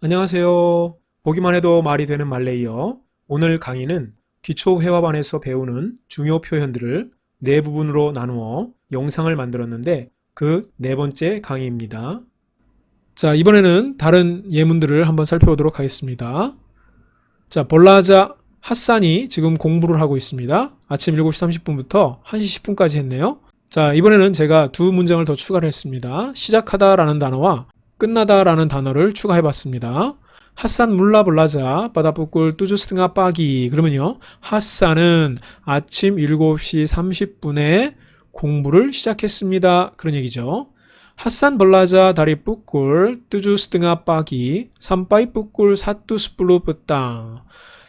안녕하세요. 보기만 해도 말이 되는 말레이어. 오늘 강의는 기초 회화반에서 배우는 중요 표현들을 네 부분으로 나누어 영상을 만들었는데 그 네 번째 강의입니다. 자, 이번에는 다른 예문들을 한번 살펴보도록 하겠습니다. 자, 볼라자 핫산이 지금 공부를 하고 있습니다. 아침 7시 30분부터 1시 10분까지 했네요. 자, 이번에는 제가 두 문장을 더 추가를 했습니다. 시작하다라는 단어와 끝나다라는 단어를 추가해 봤습니다. 핫산 물라 볼라자 바다뿌꿀 뚜주스등아 빠기 그러면요. 핫산은 아침 7시 30분에 공부를 시작했습니다. 그런 얘기죠. 핫산 볼라자 다리 뿌꿀 뚜주스등아 빠기 삼빠이 뿌꿀 사뚜스플루 뿌땅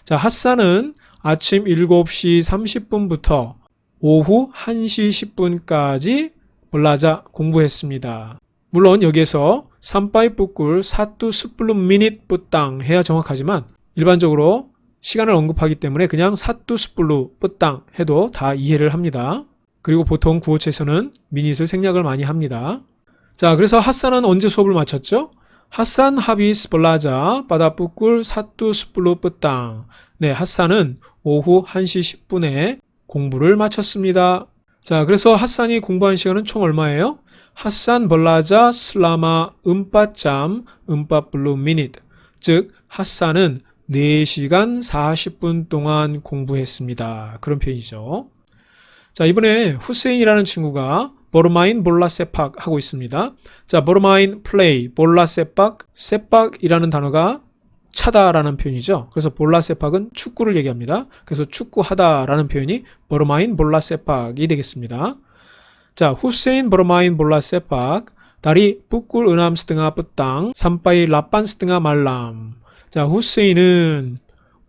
자, 핫산은 아침 7시 30분부터 오후 1시 10분까지 볼라자 공부했습니다. 물론 여기에서 삼빠이 뿌꿀 사뚜 스플루 미닛 뿌땅 해야 정확하지만 일반적으로 시간을 언급하기 때문에 그냥 사뚜 스플루 뿌땅 해도 다 이해를 합니다. 그리고 보통 구호체에서는 미닛을 생략을 많이 합니다. 자, 그래서 핫산은 언제 수업을 마쳤죠? 핫산 하비스 볼라자 바다 뿌꿀 사뚜 스플루 뿌땅 네, 핫산은 오후 1시 10분에 공부를 마쳤습니다. 자, 그래서 핫산이 공부한 시간은 총 얼마예요? 핫산 벌라자 슬라마 음빠짬 음빠블루 미닛 즉 핫산은 4시간 40분 동안 공부했습니다. 그런 표현이죠. 자 이번에 후세인이라는 친구가 버르마인 볼라 세팍 하고 있습니다. 자 버르마인 플레이 볼라 세팍 세팍이라는 단어가 차다라는 표현이죠. 그래서 볼라 세팍은 축구를 얘기합니다. 그래서 축구하다라는 표현이 버르마인 볼라 세팍이 되겠습니다. 자, 후세인 버마인 볼라 세팍, 다리 뿌꿀 은암 스등아 뿌땅, 삼바이 라빤 스등아 말람. 자, 후세인은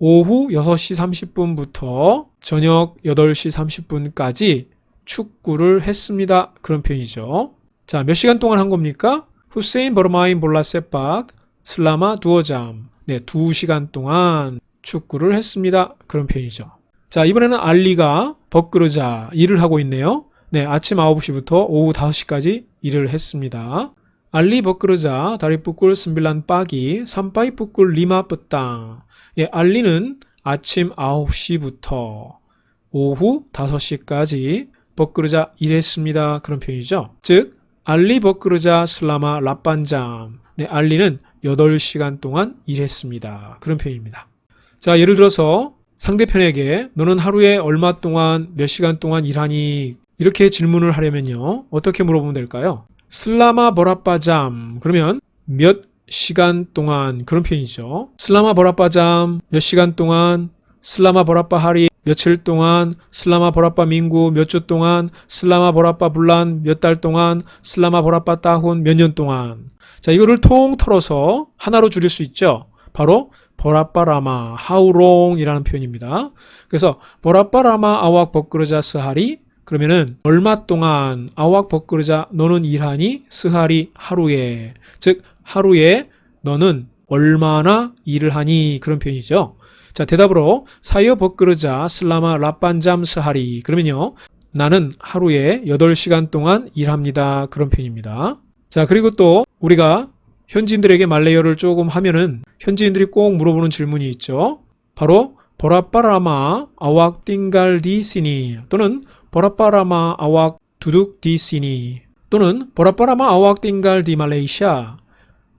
오후 6시 30분부터 저녁 8시 30분까지 축구를 했습니다. 그런 표현이죠. 자, 몇 시간 동안 한 겁니까? 후세인 버마인 볼라 세팍, 슬라마 두어잠. 네, 2시간 동안 축구를 했습니다. 그런 표현이죠. 자, 이번에는 알리가 버끄르자 일을 하고 있네요. 네, 아침 9시부터 오후 5시까지 일을 했습니다. 알리 버끄르자 다리 뿌꿀 스빌란 빠기 삼빠이 뿌꿀 리마 뿌땅 예, 알리는 아침 9시부터 오후 5시까지 버끄르자 일했습니다. 그런 표현이죠. 즉 알리 버끄르자 슬라마 라빤잠 네, 알리는 8시간 동안 일했습니다. 그런 표현입니다. 자, 예를 들어서 상대편에게 너는 하루에 얼마 동안 몇 시간 동안 일하니 이렇게 질문을 하려면요. 어떻게 물어보면 될까요? 슬라마 버라빠잠 그러면 몇 시간 동안 그런 표현이죠. 슬라마 버라빠잠 몇 시간 동안 슬라마 버라빠 하리 며칠 동안 슬라마 버라빠 민구 몇 주 동안 슬라마 버라빠 불란 몇 달 동안 슬라마 버라빠 따훈 몇 년 동안 자 이거를 통틀어서 하나로 줄일 수 있죠. 바로 버라빠라마 하우롱이라는 표현입니다. 그래서 버라빠라마 아왁 버끄르자 스하리 그러면은 얼마 동안 아왁 버끄르자 너는 일하니 스하리 하루에 즉 하루에 너는 얼마나 일을 하니 그런 표현이죠. 자 대답으로 사여 버끄르자 슬라마 라빤잠 스하리 그러면요 나는 하루에 8시간 동안 일합니다 그런 표현입니다. 자 그리고 또 우리가 현지인들에게 말레이어를 조금 하면은 현지인들이 꼭 물어보는 질문이 있죠. 바로 보라빠라마 아왁 띵갈 디시니 또는 보라빠라마 아왁 두둑 디시니 또는 보라빠라마 아왁 띵갈 디 말레이시아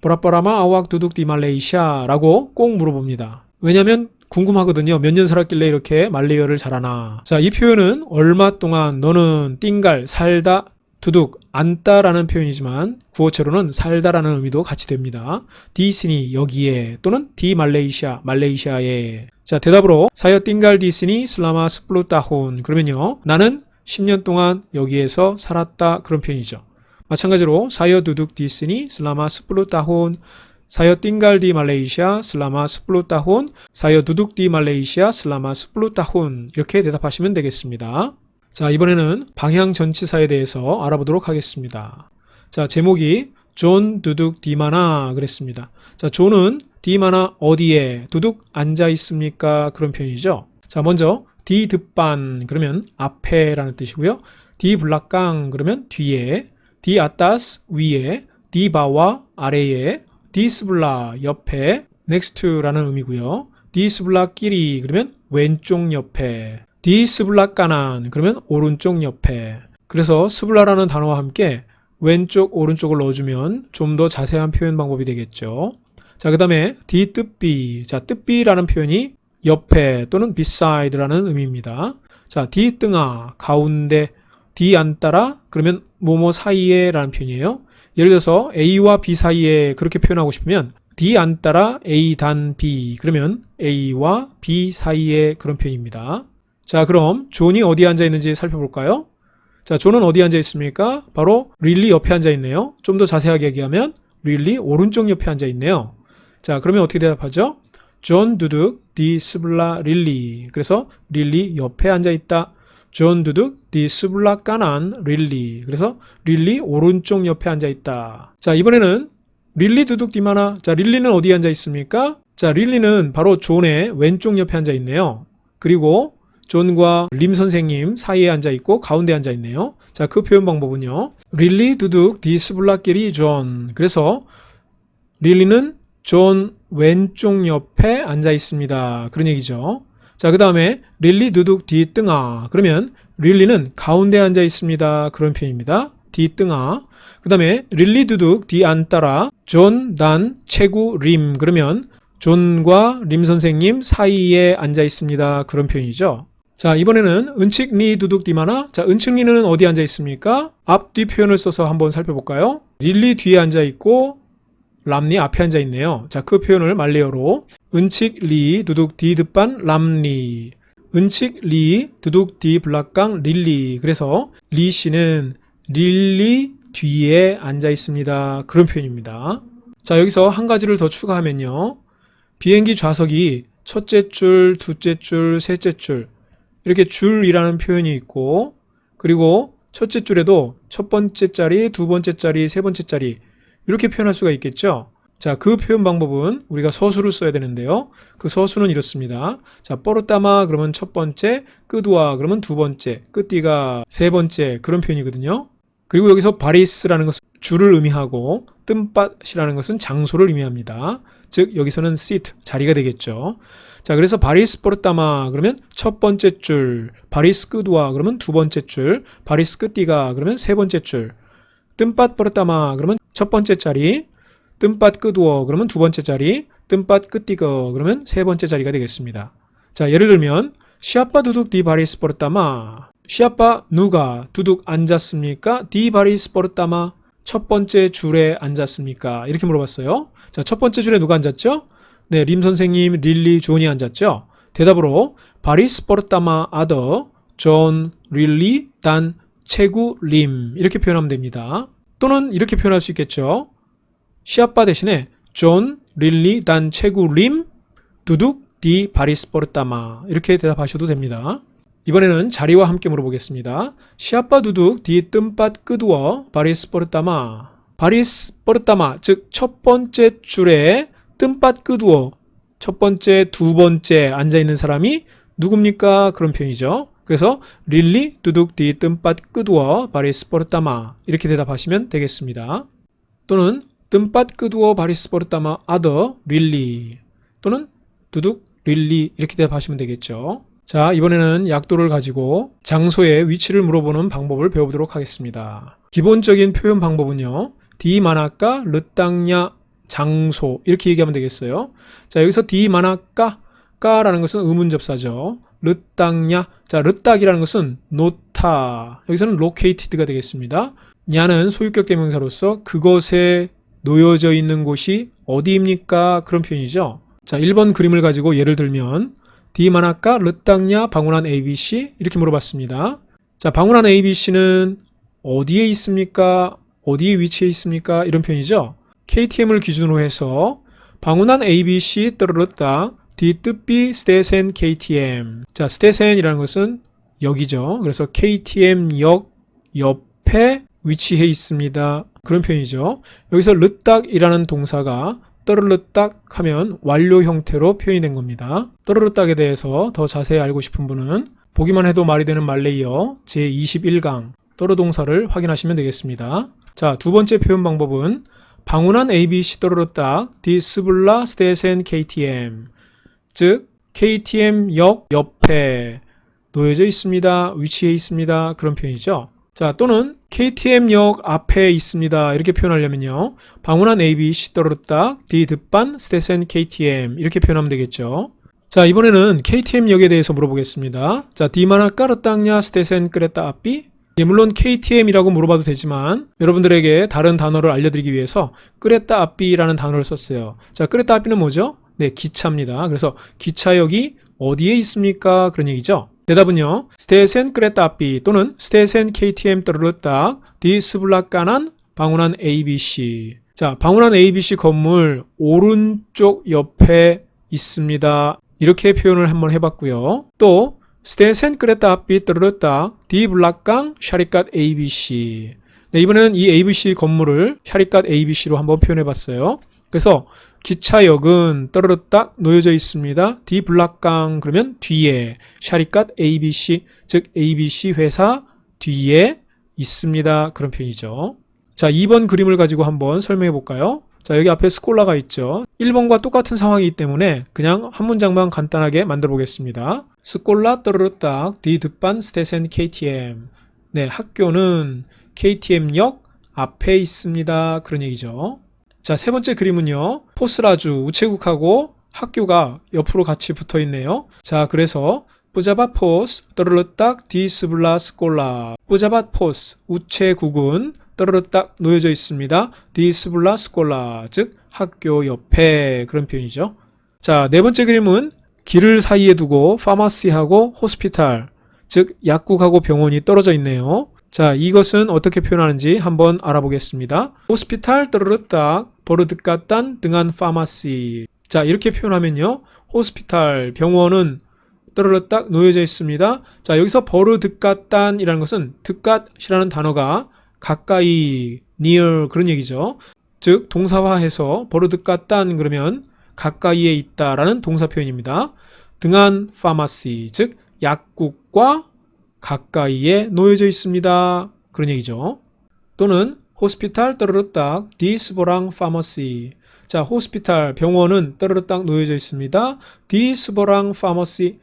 보라빠라마 아왁 두둑 디 말레이시아라고 꼭 물어봅니다. 왜냐하면 궁금하거든요. 몇 년 살았길래 이렇게 말레이어를 잘하나. 자, 이 표현은 얼마 동안 너는 띵갈 살다 두둑 앉다라는 표현이지만 구어체로는 살다라는 의미도 같이 됩니다. 디스니 여기에 또는 디 말레이시아 말레이시아에 자 대답으로 사여 띵갈 디스니 슬라마 스플루타혼 그러면요 나는 10년 동안 여기에서 살았다 그런 표현이죠. 마찬가지로 사여 두둑 디스니 슬라마 스플루타혼 사여 띵갈 디 말레이시아 슬라마 스플루타혼 사여 두둑 디 말레이시아 슬라마 스플루타혼 이렇게 대답하시면 되겠습니다. 자, 이번에는 방향 전치사에 대해서 알아보도록 하겠습니다. 자, 제목이 존 두둑 디마나 그랬습니다. 자, 존은 디마나 어디에 두둑 앉아 있습니까? 그런 표현이죠. 자, 먼저 디 득반 그러면 앞에라는 뜻이고요. 디 블락강 그러면 뒤에, 디 아따스 위에, 디 바와 아래에, 디스블라 옆에 next라는 의미고요. 디스블라 끼리 그러면 왼쪽 옆에 디 스블라 까난 그러면 오른쪽 옆에 그래서 스블라라는 단어와 함께 왼쪽 오른쪽을 넣어주면 좀 더 자세한 표현 방법이 되겠죠. 자, 그 다음에 디 뜻비. 자, 뜻비라는 표현이 옆에 또는 beside라는 의미입니다. 자, 디 뜬아, 가운데, 디 안 따라, 그러면 뭐뭐 사이에 라는 표현이에요. 예를 들어서 A와 B 사이에 그렇게 표현하고 싶으면 D 안 따라 A 단 B 그러면 A와 B 사이에 그런 표현입니다. 자 그럼 존이 어디에 앉아 있는지 살펴볼까요? 자 존은 어디에 앉아 있습니까? 바로 릴리 옆에 앉아 있네요. 좀 더 자세하게 얘기하면 릴리 오른쪽 옆에 앉아 있네요. 자 그러면 어떻게 대답하죠? 존 두둑 디 스블라 릴리 그래서 릴리 옆에 앉아 있다. 존 두둑 디 스블라 까난 릴리 그래서 릴리 오른쪽 옆에 앉아 있다. 자 이번에는 릴리 두둑 디마나 자 릴리는 어디에 앉아 있습니까? 자 릴리는 바로 존의 왼쪽 옆에 앉아 있네요. 그리고 존과 림 선생님 사이에 앉아 있고 가운데 앉아 있네요. 자 그 표현 방법은요. 릴리 두둑 디 스블라 끼리 존 그래서 릴리는 존 왼쪽 옆에 앉아 있습니다. 그런 얘기죠. 자, 그 다음에 릴리 두둑 디 뜬아. 그러면 릴리는 가운데 앉아 있습니다. 그런 표현입니다. 디 뜬아. 그 다음에 릴리 두둑 디 안 따라 존, 단, 체구, 림. 그러면 존과 림 선생님 사이에 앉아 있습니다. 그런 표현이죠. 자, 이번에는 은칙 리 두둑 디마나. 자, 은칙 리는 어디 앉아 있습니까? 앞뒤 표현을 써서 한번 살펴볼까요? 릴리 뒤에 앉아 있고 람리 앞에 앉아 있네요. 자, 그 표현을 말레어로 은칙 리 두둑 디 득반 람리 은칙 리 두둑 디 블락강 릴리 그래서 리 씨는 릴리 뒤에 앉아 있습니다. 그런 표현입니다. 자, 여기서 한 가지를 더 추가하면요. 비행기 좌석이 첫째 줄, 둘째 줄, 셋째 줄 이렇게 줄이라는 표현이 있고 그리고 첫째 줄에도 첫 번째 자리, 두 번째 자리, 세 번째 자리 이렇게 표현할 수가 있겠죠. 자, 그 표현 방법은 우리가 서술을 써야 되는데요. 그 서술은 이렇습니다. 자, 뻐르따마 그러면 첫 번째, 끄두아 그러면 두 번째, 끄띠가 세 번째 그런 표현이거든요. 그리고 여기서 바리스라는 것은 줄을 의미하고 뜸밭이라는 것은 장소를 의미합니다. 즉 여기서는 seat 자리가 되겠죠. 자, 그래서 바리스 뻐르따마 그러면 첫 번째 줄, 바리스 끄두아 그러면 두 번째 줄, 바리스 끄띠가 그러면 세 번째 줄, 뜸밭 뻐르따마 그러면 첫 번째 자리, 뜸밭 끄두어 그러면 두 번째 자리, 뜸밭 끄띠거 그러면 세 번째 자리가 되겠습니다. 자, 예를 들면 시아빠 두둑 디 바리스 뻐르따마 시아빠 누가 두둑 앉았습니까? 디 바리스 뻐르따마 첫 번째 줄에 앉았습니까? 이렇게 물어봤어요. 자, 첫 번째 줄에 누가 앉았죠? 네, 림 선생님, 릴리, 존이 앉았죠? 대답으로 바리스 뻐르따마 아더, 존, 릴리, 단, 체구, 림 이렇게 표현하면 됩니다. 또는 이렇게 표현할 수 있겠죠. 시아빠 대신에 존, 릴리, 단, 체구, 림, 두둑, 디, 바리스 뻐르따마 이렇게 대답하셔도 됩니다. 이번에는 자리와 함께 물어보겠습니다. 시아빠 두둑, 디, 뜸밭, 끄두어, 바리스 뻐르따마 바리스 뻐르따마 즉 첫 번째 줄에 뜸밭 끄두어 첫 번째, 두 번째 앉아 있는 사람이 누굽니까? 그런 표현이죠. 그래서 릴리 두둑 디 뜸밭 끄두어 바리스 뻐르따마 이렇게 대답하시면 되겠습니다. 또는 뜸밭 끄두어 바리스 뻐르따마 아더 릴리 또는 두둑 릴리 이렇게 대답하시면 되겠죠. 자 이번에는 약도를 가지고 장소의 위치를 물어보는 방법을 배워보도록 하겠습니다. 기본적인 표현 방법은요. 디 마나까 르땅냐 장소 이렇게 얘기하면 되겠어요. 자 여기서 디 마나까 까라는 것은 의문접사죠. 르땅냐 자 르딱이라는 것은 놓다 여기서는 located가 되겠습니다. 냐는 소유격 대명사로서 그것에 놓여져 있는 곳이 어디입니까? 그런 표현이죠. 자 1번 그림을 가지고 예를 들면 디마나까 르땅냐 방문한 ABC 이렇게 물어봤습니다. 자 방문한 ABC는 어디에 있습니까? 어디에 위치해 있습니까? 이런 표현이죠. KTM을 기준으로 해서 방문한 ABC 떨어졌다. 디뜻비 스테센 KTM. 자, 스테센이라는 것은 역이죠. 그래서 KTM 역 옆에 위치해 있습니다. 그런 표현이죠. 여기서 르딱이라는 동사가 떠르르딱 하면 완료 형태로 표현이 된 겁니다. 떠르르딱에 대해서 더 자세히 알고 싶은 분은 보기만 해도 말이 되는 말레이어 제21강 떠르 동사를 확인하시면 되겠습니다. 자, 두 번째 표현 방법은 방문한 ABC 또르르딱 디스블라 스테센 KTM 즉 KTM 역 옆에 놓여져 있습니다. 위치해 있습니다. 그런 표현이죠. 자, 또는 KTM역 앞에 있습니다. 이렇게 표현하려면요. 방문한 ABC 또르르딱 디 듭반 스테센 KTM 이렇게 표현하면 되겠죠. 자, 이번에는 KTM역에 대해서 물어보겠습니다. 자, 디마나 까르땅냐 스테센 끄레따 앞비 예, 물론 KTM이라고 물어봐도 되지만 여러분들에게 다른 단어를 알려드리기 위해서 끄레따 앞비라는 단어를 썼어요. 자, 끄레따 앞비는 뭐죠? 네, 기차입니다. 그래서 기차역이 어디에 있습니까? 그런 얘기죠. 대답은요. 스테센 앞비 또는 스테센 KTM 떠르르딱 디스블라까난 방문한 ABC. 자, 방문한 ABC 건물 오른쪽 옆에 있습니다. 이렇게 표현을 한번 해봤고요. 또 스테센 끄레따 앞비 떠르르딱 디블락강 샤리갓 ABC. 네, 이번에는 이 ABC 건물을 샤리갓 ABC로 한번 표현해봤어요. 그래서 기차역은 떠르르딱 놓여져 있습니다. 디 블락강 그러면 뒤에 샤리갓 ABC 즉 ABC 회사 뒤에 있습니다. 그런 표현이죠. 자, 2번 그림을 가지고 한번 설명해 볼까요? 자, 여기 앞에 스콜라가 있죠. 1번과 똑같은 상황이기 때문에 그냥 한 문장만 간단하게 만들어 보겠습니다. 스콜라 떠르르딱 디 듭반 스테센 KTM. 네, 학교는 KTM역 앞에 있습니다. 그런 얘기죠. 자, 세 번째 그림은요. 포스라주 우체국하고 학교가 옆으로 같이 붙어 있네요. 자, 그래서 뿌자바 포스 떠르르딱 디스블라 스 콜라 뿌자바 포스 우체국은 떠르르딱 놓여져 있습니다. 디스블라 스 콜라 즉 학교 옆에 그런 표현이죠. 자, 네 번째 그림은 길을 사이에 두고 파마시하고 호스피탈 즉 약국하고 병원이 떨어져 있네요. 자, 이것은 어떻게 표현하는지 한번 알아보겠습니다. 호스피탈 떠르르딱 버르드까딴 등한 파마시. 자, 이렇게 표현하면요. 호스피탈 병원은 떠르르딱 놓여져 있습니다. 자, 여기서 버르드까딴이라는 것은 득갓이라는 단어가 가까이 near 그런 얘기죠. 즉 동사화해서 버르드까딴 그러면 가까이에 있다라는 동사 표현입니다. 등한 파마시 즉 약국과 가까이에 놓여져 있습니다. 그런 얘기죠. 또는 호스피탈 떠르르딱 디스보랑 파머시 자 호스피탈 병원은 떠르르딱 놓여져 있습니다. 디스보랑 파머시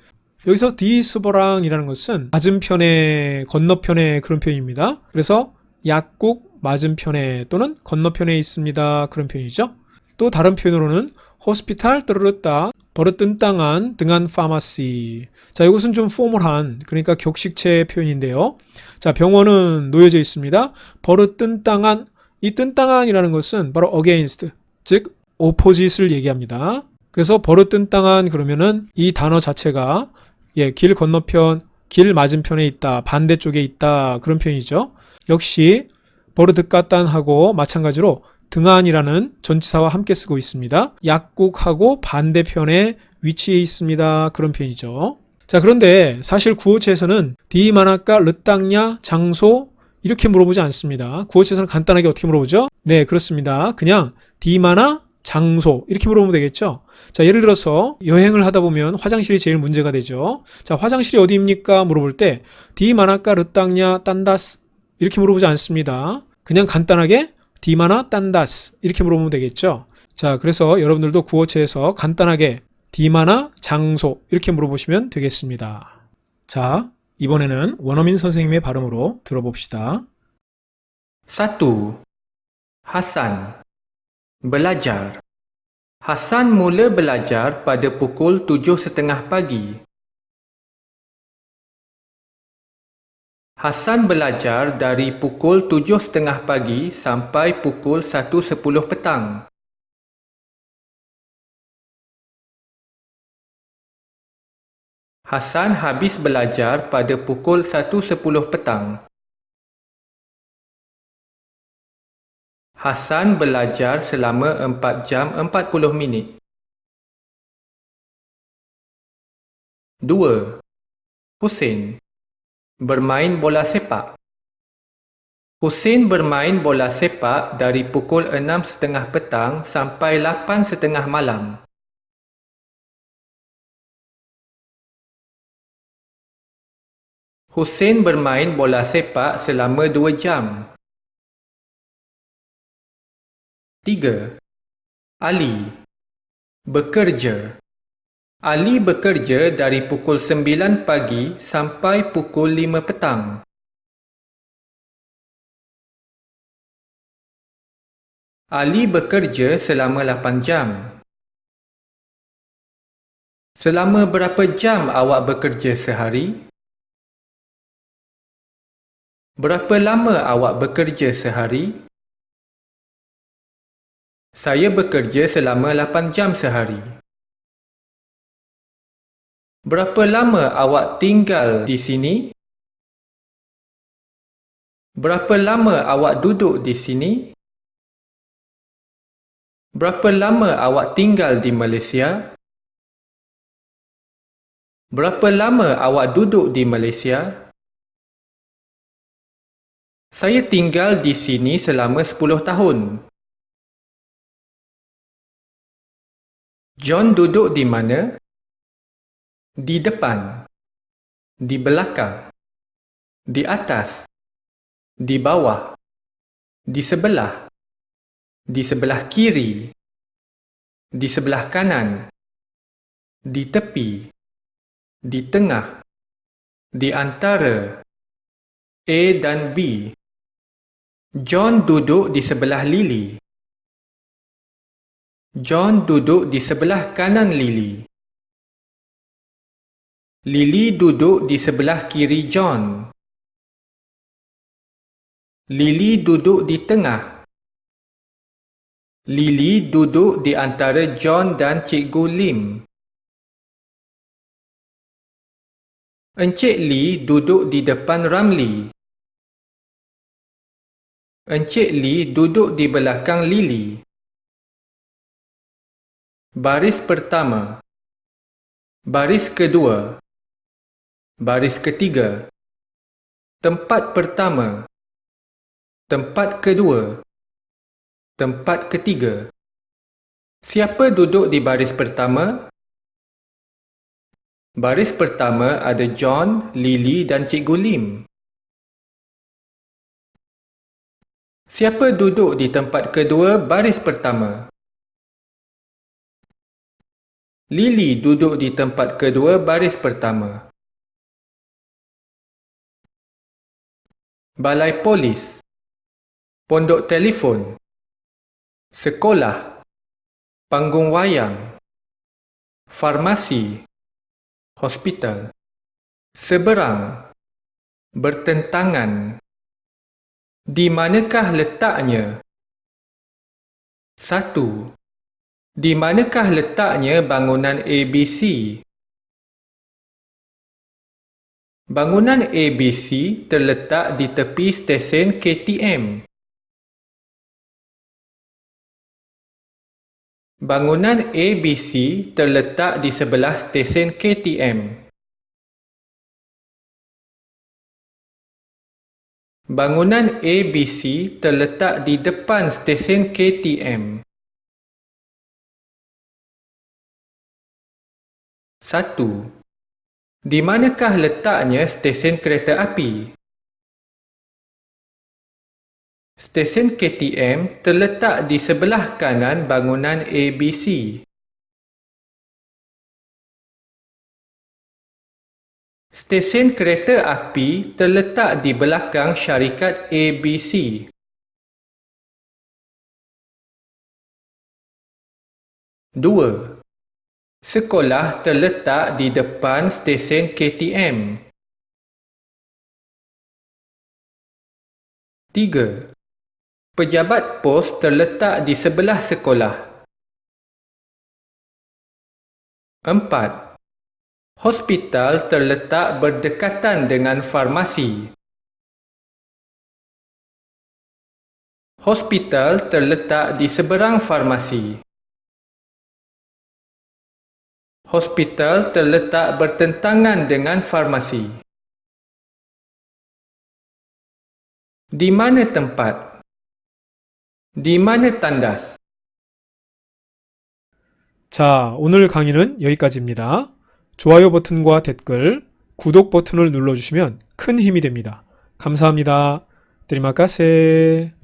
여기서 디스보랑이라는 것은 맞은편에 건너편에 그런 표현입니다. 그래서 약국 맞은편에 또는 건너편에 있습니다. 그런 표현이죠. 또 다른 표현으로는 호스피탈 떠르르딱 버릇뜬땅한 등한 파마시. 자, 이것은 좀 포멀한, 그러니까 격식체 표현인데요. 자, 병원은 놓여져 있습니다. 버릇뜬땅한, 이 뜬땅한이라는 것은 바로 against, 즉, opposite을 얘기합니다. 그래서 버릇뜬땅한 그러면은 이 단어 자체가 예, 길 건너편, 길 맞은편에 있다, 반대쪽에 있다, 그런 표현이죠. 역시 버릇득가딴하고 마찬가지로 등한이라는 전치사와 함께 쓰고 있습니다. 약국하고 반대편에 위치해 있습니다. 그런 표현이죠. 자, 그런데 사실 구어체에서는 디마나까 르땅냐 장소 이렇게 물어보지 않습니다. 구어체에서는 간단하게 어떻게 물어보죠? 네, 그렇습니다. 그냥 디마나 장소 이렇게 물어보면 되겠죠. 자, 예를 들어서 여행을 하다 보면 화장실이 제일 문제가 되죠. 자, 화장실이 어디입니까? 물어볼 때 디마나까 르땅냐 딴다스 이렇게 물어보지 않습니다. 그냥 간단하게 디마나 딴다스 이렇게 물어보면 되겠죠. 자, 그래서 여러분들도 구어체에서 간단하게 디마나 장소 이렇게 물어보시면 되겠습니다. 자, 이번에는 원어민 선생님의 발음으로 들어봅시다. 1. Hasan Belajar Hasan mula belajar pada pukul 7.30 pagi. Hasan belajar dari pukul 7.30 pagi sampai pukul 1.10 petang. Hasan habis belajar pada pukul 1.10 petang. Hasan belajar selama 4 jam 40 minit. 2. Hussein Bermain bola sepak Hussein bermain bola sepak dari pukul 6.30 petang sampai 8.30 malam. Hussein bermain bola sepak selama 2 jam. 3. Ali Bekerja Ali bekerja dari pukul 9 pagi sampai pukul 5 petang. Ali bekerja selama 8 jam. Selama berapa jam awak bekerja sehari? Berapa lama awak bekerja sehari? Saya bekerja selama 8 jam sehari. Berapa lama awak tinggal di sini? Berapa lama awak duduk di sini? Berapa lama awak tinggal di Malaysia? Berapa lama awak duduk di Malaysia? Saya tinggal di sini selama 10 tahun. John duduk di mana? Di depan. Di belakang. Di atas. Di bawah. Di sebelah. Di sebelah kiri. Di sebelah kanan. Di tepi. Di tengah. Di antara. A dan B. John duduk di sebelah Lily. John duduk di sebelah kanan Lily. Lily duduk di sebelah kiri John. Lily duduk di tengah. Lily duduk di antara John dan Cikgu Lim. Encik Lee duduk di depan Ramli. Encik Lee duduk di belakang Lily. Baris pertama. Baris kedua. Baris ketiga. Tempat pertama. Tempat kedua. Tempat ketiga. Siapa duduk di baris pertama? Baris pertama ada John, Lily dan Cikgu Lim. Siapa duduk di tempat kedua baris pertama? Lily duduk di tempat kedua baris pertama. Balai Polis Pondok Telefon Sekolah Panggung Wayang Farmasi Hospital Seberang Bertentangan Di manakah letaknya? Satu Di manakah letaknya bangunan ABC? Bangunan ABC terletak di tepi stesen KTM. Bangunan ABC terletak di sebelah stesen KTM. Bangunan ABC terletak di depan stesen KTM. 1. Di manakah letaknya stesen kereta api? Stesen KTM terletak di sebelah kanan bangunan ABC. Stesen kereta api terletak di belakang syarikat ABC. Dua. Sekolah terletak di depan stesen KTM. Tiga. Pejabat pos terletak di sebelah sekolah. Empat. Hospital terletak berdekatan dengan farmasi. Hospital terletak di seberang farmasi. Hospital terletak bertentangan dengan farmasi. Di mana tempat? Di mana tandas? 자, 오늘 강의는 여기까지입니다. 좋아요 버튼과 댓글, 구독 버튼을 눌러주시면 큰 힘이 됩니다. 감사합니다. 드리마카세